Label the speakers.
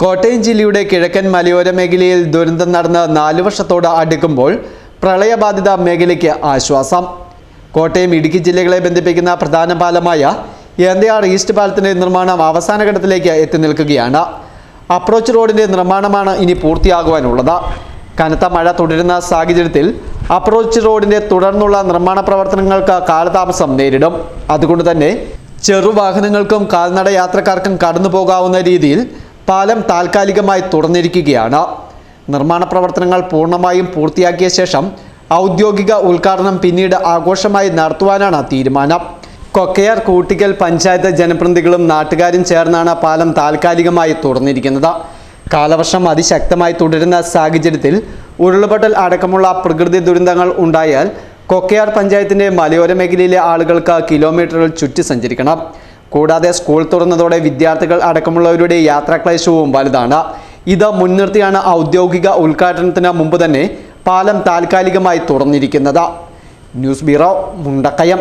Speaker 1: കോട്ടയം ജില്ലയുടെ കിഴക്കൻ മലയോര മേഖലയിൽ ദുരന്തം നടന്ന് നാലു വർഷത്തോട് അടുക്കുമ്പോൾ പ്രളയബാധിത മേഖലയ്ക്ക് ആശ്വാസം. കോട്ടയം ഇടുക്കി ജില്ലകളെ ബന്ധിപ്പിക്കുന്ന പ്രധാന പാലമായ എന്തയാർ ഈസ്റ്റ് പാലത്തിന്റെ നിർമ്മാണം അവസാന ഘട്ടത്തിലേക്ക് എത്തി നിൽക്കുകയാണ്. അപ്രോച്ച് റോഡിന്റെ നിർമ്മാണമാണ് ഇനി പൂർത്തിയാകുവാനുള്ളത്. കനത്ത മഴ തുടരുന്ന സാഹചര്യത്തിൽ അപ്രോച്ച് റോഡിന്റെ തുടർന്നുള്ള നിർമ്മാണ പ്രവർത്തനങ്ങൾക്ക് കാലതാമസം നേരിടും. അതുകൊണ്ട് തന്നെ ചെറുവാഹനങ്ങൾക്കും കാൽനട യാത്രക്കാർക്കും കടന്നു പോകാവുന്ന രീതിയിൽ പാലം താൽക്കാലികമായി തുറന്നിരിക്കുകയാണ്. നിർമ്മാണ പ്രവർത്തനങ്ങൾ പൂർണമായും പൂർത്തിയാക്കിയ ശേഷം ഔദ്യോഗിക ഉദ്ഘാടനം പിന്നീട് ആഘോഷമായി നടത്തുവാനാണ് തീരുമാനം. കൊക്കയാർ കൂട്ടിക്കൽ പഞ്ചായത്ത് ജനപ്രതിനിധികളും നാട്ടുകാരും ചേർന്നാണ് പാലം താൽക്കാലികമായി തുറന്നിരിക്കുന്നത്. കാലവർഷം അതിശക്തമായി തുടരുന്ന സാഹചര്യത്തിൽ ഉരുൾപൊട്ടൽ അടക്കമുള്ള പ്രകൃതി ദുരന്തങ്ങൾ ഉണ്ടായാൽ കൊക്കയാർ പഞ്ചായത്തിന്റെ മലയോര മേഖലയിലെ ആളുകൾക്ക് കിലോമീറ്ററുകൾ ചുറ്റി സഞ്ചരിക്കണം. കൂടാതെ സ്കൂൾ തുറന്നതോടെ വിദ്യാർത്ഥികൾ അടക്കമുള്ളവരുടെ യാത്രാക്ലേശവും വലുതാണ്. ഇത് മുൻനിർത്തിയാണ് ഔദ്യോഗിക ഉദ്ഘാടനത്തിന് മുമ്പ് തന്നെ പാലം താൽക്കാലികമായി തുറന്നിരിക്കുന്നത്. News bureau Mundakayam.